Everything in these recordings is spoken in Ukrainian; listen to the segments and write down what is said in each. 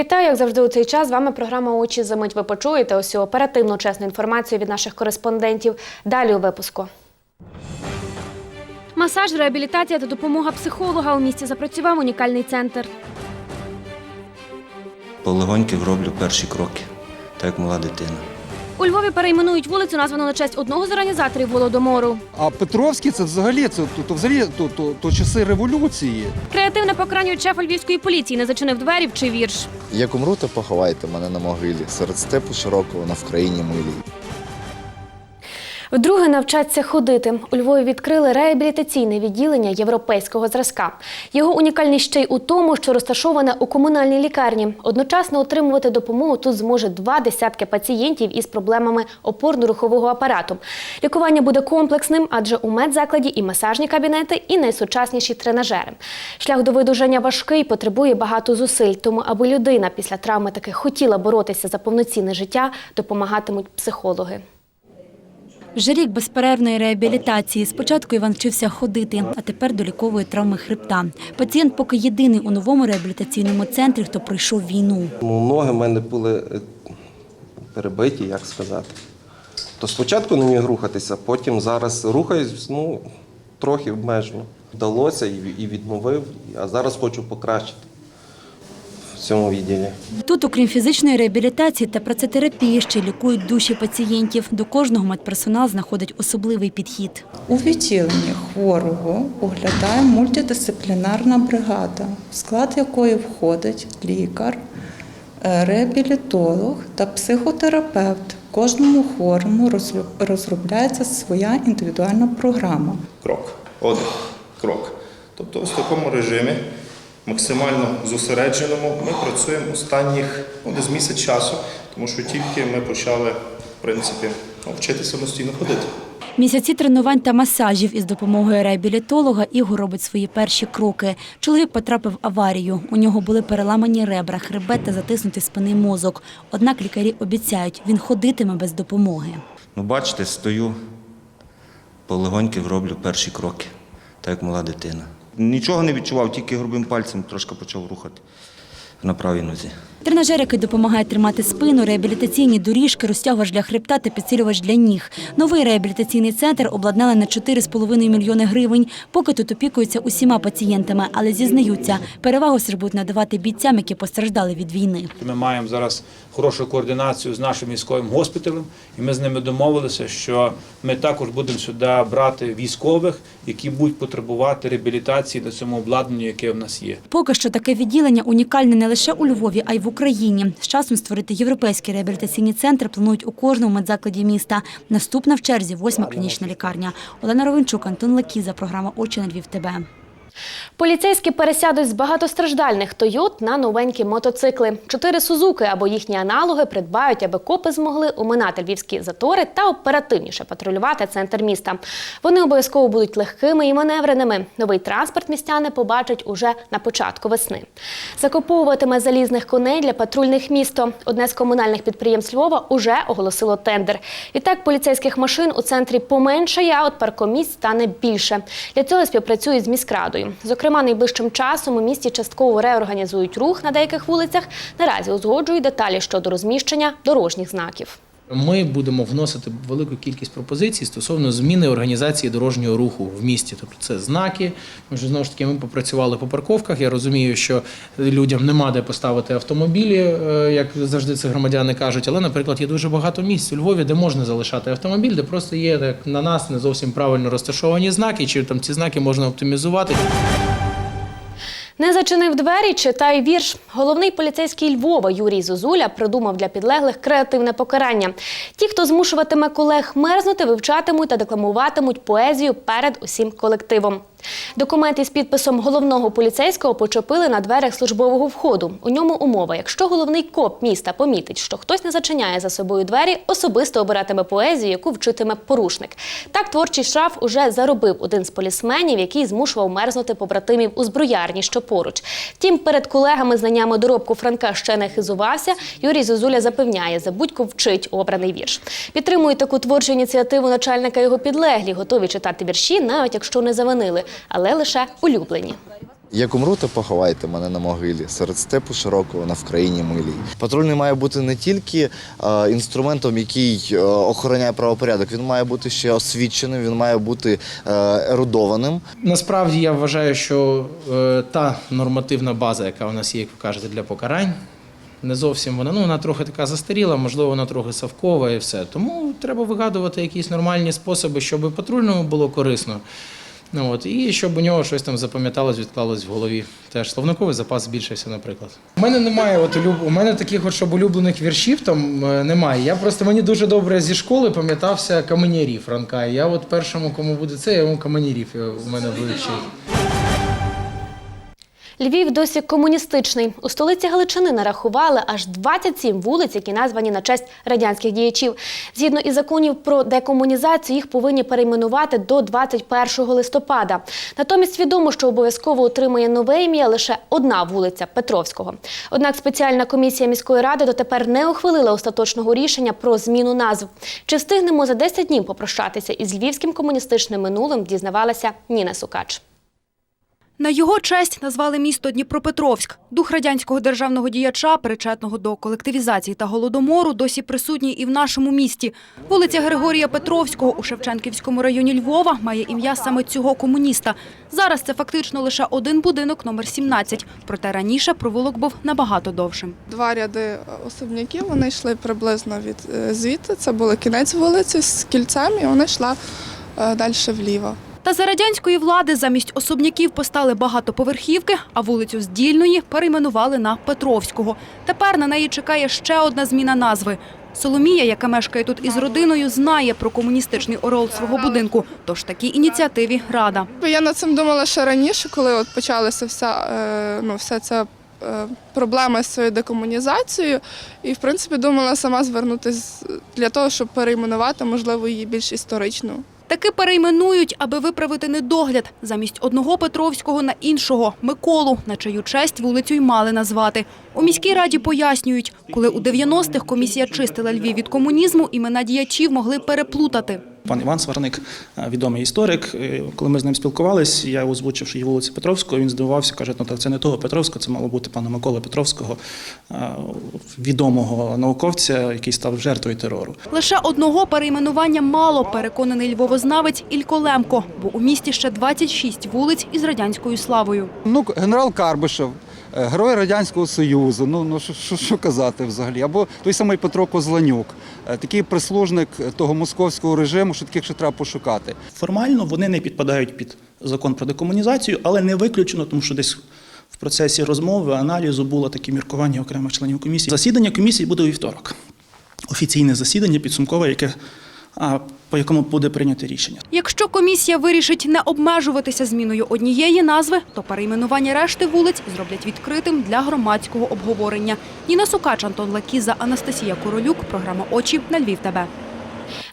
Вітаю, як завжди у цей час. З вами програма Очі за мить. Ви почуєте усю оперативну чесну інформацію від наших кореспондентів. Далі у випуску. Масаж, реабілітація та допомога психолога у місті запрацював унікальний центр. Полегоньки роблю перші кроки, так як мала дитина. У Львові перейменують вулицю, названу на честь одного з організаторів Володомору. А Петровський це взагалі це то, то взагалі то, то, то часи революції. Креативне покарання шефа львівської поліції не зачинив двері чи вірш. Як умру, то поховайте мене на могилі серед степу широкого на Вкраїні милій. Вдруге навчаться ходити. У Львові відкрили реабілітаційне відділення європейського зразка. Його унікальність ще й у тому, що розташоване у комунальній лікарні. Одночасно отримувати допомогу тут зможе два десятки пацієнтів із проблемами опорно-рухового апарату. Лікування буде комплексним, адже у медзакладі і масажні кабінети, і найсучасніші тренажери. Шлях до видужання важкий, потребує багато зусиль. Тому, аби людина після травми таки хотіла боротися за повноцінне життя, допомагатимуть психологи. Вже рік безперервної реабілітації. Спочатку Іван вчився ходити, а тепер доліковує травми хребта. Пацієнт поки єдиний у новому реабілітаційному центрі, хто пройшов війну. Ну, ноги в мене були е, перебиті, як сказати. То спочатку не міг рухатися, потім зараз рухаюсь, ну, трохи обмежено. Вдалося і відновив, а зараз хочу покращити в цьому відділі. Тут, окрім фізичної реабілітації та працетерапії, ще лікують душі пацієнтів. До кожного медперсонал знаходить особливий підхід. У відділенні хворого оглядає мультидисциплінарна бригада, в склад якої входить лікар, е, реабілітолог та психотерапевт. Кожному хворому розробляється своя індивідуальна програма. крок, один крок. Тобто в такому режимі, максимально зосередженому, ми працюємо останніх ну, десь місяць часу, тому що тільки ми почали, в принципі, ну, вчити самостійно ходити. Місяці тренувань та масажів із допомогою реабілітолога Ігор робить свої перші кроки. Чоловік потрапив в аварію. У нього були переламані ребра, хребет та затиснутий спинний мозок. Однак лікарі обіцяють, він ходитиме без допомоги. Ну, бачите, стою, полегоньки роблю перші кроки, так як мала дитина. Нічого не відчував, тільки грубим пальцем трошки почав рухати на правій нозі. Тренажер, який допомагає тримати спину, реабілітаційні доріжки, розтягувач для хребта та підсилювач для ніг. Новий реабілітаційний центр обладнали на 4,5 мільйони гривень. Поки тут опікуються усіма пацієнтами, але зізнаються, перевагу будуть надавати бійцям, які постраждали від війни. Ми маємо зараз хорошу координацію з нашим військовим госпіталем, і ми з ними домовилися, що ми також будемо сюди брати військових, які будуть потребувати реабілітації на цьому обладнанню, яке в нас є. Поки що таке відділення унікальне не лише у Львові, а й в Україні. З часом створити європейський реабілітаційний центр планують у кожному медзакладі міста. Наступна в черзі восьма клінічна лікарня. Олена Ровенчук, Антон Лакіза, програма Очі на Львів. ТБ. Поліцейські пересядуть з багатостраждальних Тойот на новенькі мотоцикли. Чотири Сузуки або їхні аналоги придбають, аби копи змогли оминати львівські затори та оперативніше патрулювати центр міста. Вони обов'язково будуть легкими і маневреними. Новий транспорт містяни побачать уже на початку весни. Закуповуватиме залізних коней для патрульних місто. Одне з комунальних підприємств Львова уже оголосило тендер. Відтак поліцейських машин у центрі поменшає, а от паркомісць стане більше. Для цього співпрацюють з міськрадою. Зокрема, найближчим часом у місті частково реорганізують рух на деяких вулицях. Наразі узгоджують деталі щодо розміщення дорожніх знаків. Ми будемо вносити велику кількість пропозицій стосовно зміни організації дорожнього руху в місті. Тобто це знаки. Ми ж знову ж таки ми попрацювали по парковках. Я розумію, що людям нема де поставити автомобілі, е, як завжди це громадяни кажуть. Але, наприклад, є дуже багато місць у Львові, де можна залишати автомобіль, де просто є так на нас не зовсім правильно розташовані знаки, чи там ці знаки можна оптимізувати. Не зачинив двері, читай вірш. Головний поліцейський Львова Юрій Зозуля придумав для підлеглих креативне покарання. Ті, хто змушуватиме колег мерзнути, вивчатимуть та декламуватимуть поезію перед усім колективом. Документ із підписом головного поліцейського почепили на дверях службового входу. У ньому умова: якщо головний коп міста помітить, що хтось не зачиняє за собою двері, особисто обиратиме поезію, яку вчитиме порушник. Так творчий штраф уже заробив один з полісменів, який змушував мерзнути побратимів у зброярні, що поруч. Втім, перед колегами знаннями доробку Франка ще не хизувався. Юрій Зозуля запевняє, забудько вчить обраний вірш. Підтримують таку творчу ініціативу начальника його підлеглі, готові читати вірші, навіть якщо не завинили, але лише улюблені. Як умру, то поховайте мене на могилі серед степу широкого на Вкраїні милій. Патрульний має бути не тільки е, інструментом, який е, охороняє правопорядок, він має бути ще освіченим, він має бути е, ерудованим. Насправді я вважаю, що е, та нормативна база, яка у нас є, як ви кажете, для покарань, не зовсім вона. Ну, вона трохи така застаріла, можливо, вона трохи совкова і все. Тому треба вигадувати якісь нормальні способи, щоб патрульному було корисно. Ну, от, і щоб у нього щось там запам'яталось, відклалось в голові. Теж словниковий запас збільшився, наприклад. У мене немає от у мене таких, от, щоб улюблених віршів там е, немає. Я просто мені дуже добре зі школи пам'ятався каменярі Франка. Я от першому, кому буде це, я йому каменярів у мене вивчив. Львів досі комуністичний. У столиці Галичини нарахували аж 27 вулиць, які названі на честь радянських діячів. Згідно із законів про декомунізацію, їх повинні перейменувати до 21 листопада. Натомість відомо, що обов'язково отримує нове ім'я лише одна вулиця Петровського. Однак спеціальна комісія міської ради дотепер не ухвалила остаточного рішення про зміну назв. Чи встигнемо за 10 днів попрощатися із львівським комуністичним минулим, дізнавалася Ніна Сукач. На його честь назвали місто Дніпропетровськ. Дух радянського державного діяча, причетного до колективізації та голодомору, досі присутній і в нашому місті. Вулиця Григорія Петровського у Шевченківському районі Львова має ім'я саме цього комуніста. Зараз це фактично лише один будинок номер 17, проте раніше провулок був набагато довшим. Два ряди особняків, вони йшли приблизно від е, звідти. Це був кінець вулиці з кільцем, і вона йшла е, далі вліво. Та за радянської влади замість особняків постали багатоповерхівки, а вулицю Здільної перейменували на Петровського. Тепер на неї чекає ще одна зміна назви. Соломія, яка мешкає тут із родиною, знає про комуністичний орел свого будинку, тож такій ініціативі рада. Я над цим думала ще раніше, коли от почалася вся, е, ну, вся ця е, проблема з цією декомунізацією. І, в принципі, думала сама звернутися для того, щоб перейменувати, можливо, її більш історичну. Таки перейменують, аби виправити недогляд. Замість одного Петровського на іншого – Миколу, на чию честь вулицю й мали назвати. У міській раді пояснюють, коли у 90-х комісія чистила Львів від комунізму, імена діячів могли переплутати. Пан Іван Сварник, е, відомий історик. е, Коли ми з ним спілкувалися, я озвучив, що є вулиця Петровського. Він здивувався, каже, ну так це не того Петровського, це мало бути пана Миколи Петровського, е, відомого науковця, який став жертвою терору. Лише одного перейменування мало, переконаний львовознавець Ілько Лемко, бо у місті ще 26 вулиць із радянською славою. Ну, генерал Карбишев, герой Радянського Союзу. Ну, ну що, що, казати взагалі? Або той самий Петро Козланюк, е, такий прислужник того московського режиму, що таких ще треба пошукати. Формально вони не підпадають під закон про декомунізацію, але не виключено, тому що десь в процесі розмови, аналізу було таке міркування окремих членів комісії. Засідання комісії буде у вівторок. Офіційне засідання підсумкове, яке по якому буде прийнято рішення. Якщо комісія вирішить не обмежуватися зміною однієї назви, то перейменування решти вулиць зроблять відкритим для громадського обговорення. Ніна Сукач, Антон Лакіза, Анастасія Королюк. Програма «Очі» на Львів ТБ.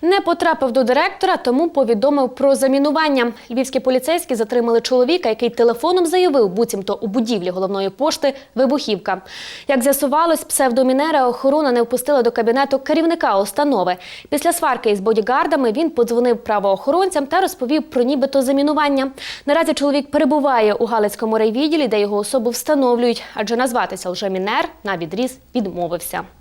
Не потрапив до директора, тому повідомив про замінування. Львівські поліцейські затримали чоловіка, який телефоном заявив, буцімто у будівлі головної пошти вибухівка. Як з'ясувалось, псевдомінера охорона не впустила до кабінету керівника установи. Після сварки із бодігардами він подзвонив правоохоронцям та розповів про нібито замінування. Наразі чоловік перебуває у Галицькому райвідділі, де його особу встановлюють, адже назватися лжемінер на відріз відмовився.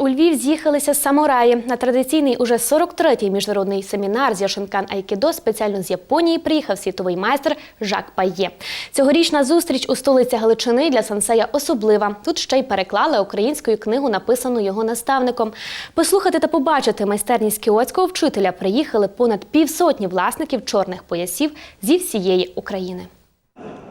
У Львів з'їхалися самураї. На традиційний уже 43-й міжнародний семінар з Яшинкан Айкідо спеціально з Японії приїхав світовий майстер Жак Пає. Цьогорічна зустріч у столиці Галичини для сенсея особлива. Тут ще й переклали українською книгу, написану його наставником. Послухати та побачити майстерність кіотського вчителя приїхали понад півсотні власників чорних поясів зі всієї України.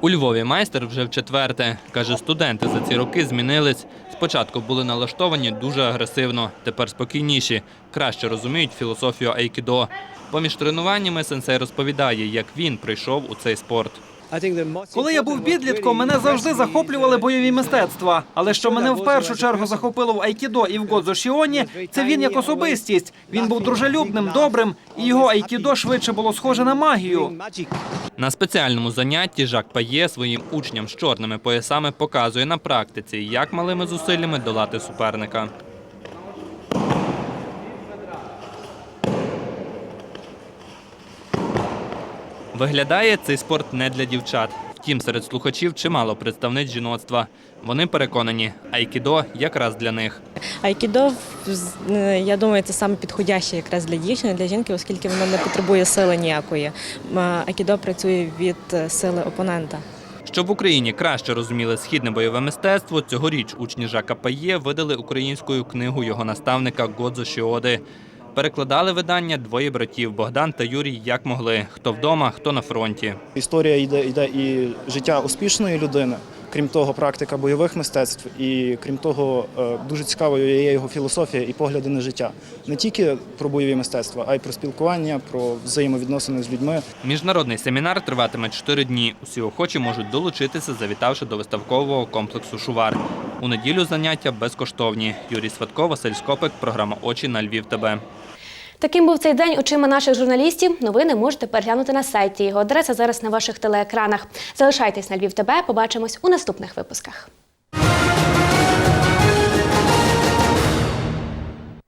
У Львові майстер вже в четверте. Каже, студенти за ці роки змінились. Спочатку були налаштовані дуже агресивно, тепер спокійніші, краще розуміють філософію айкідо. Поміж тренуваннями сенсей розповідає, як він прийшов у цей спорт. Коли я був підлітком, мене завжди захоплювали бойові мистецтва. Але що мене в першу чергу захопило в айкідо і в Годзо Шіоні, це він як особистість. Він був дружелюбним, добрим, і його айкідо швидше було схоже на магію. На спеціальному занятті Жак Пає своїм учням з чорними поясами показує на практиці, як малими зусиллями долати суперника. Виглядає цей спорт не для дівчат. Втім, серед слухачів чимало представниць жіноцтва. Вони переконані, айкідо якраз для них. Айкідо, е, я думаю, це саме підходяще якраз для дівчини, для жінки, оскільки воно не потребує сили ніякої. Айкідо працює від е, сили опонента. Щоб в Україні краще розуміли східне бойове мистецтво, цьогоріч учні Жака Пає видали українською книгу його наставника Годзо Шіоди. Перекладали видання двоє братів Богдан та Юрій як могли, хто вдома, хто на фронті. Історія йде, йде і життя успішної людини, крім того, практика бойових мистецтв, і крім того, е, дуже цікавою є його філософія і погляди на життя. Не тільки про бойові мистецтва, а й про спілкування, про взаємовідносини з людьми. Міжнародний семінар триватиме 4 дні. Усі охочі можуть долучитися, завітавши до виставкового комплексу Шувар. У неділю заняття безкоштовні. Юрій Сватко, Василь Скопик, програма Очі на Львів. ТБ. Таким був цей день очима наших журналістів. Новини можете переглянути на сайті. Його адреса зараз на ваших телеекранах. Залишайтесь на Львів ТБ. Побачимось у наступних випусках.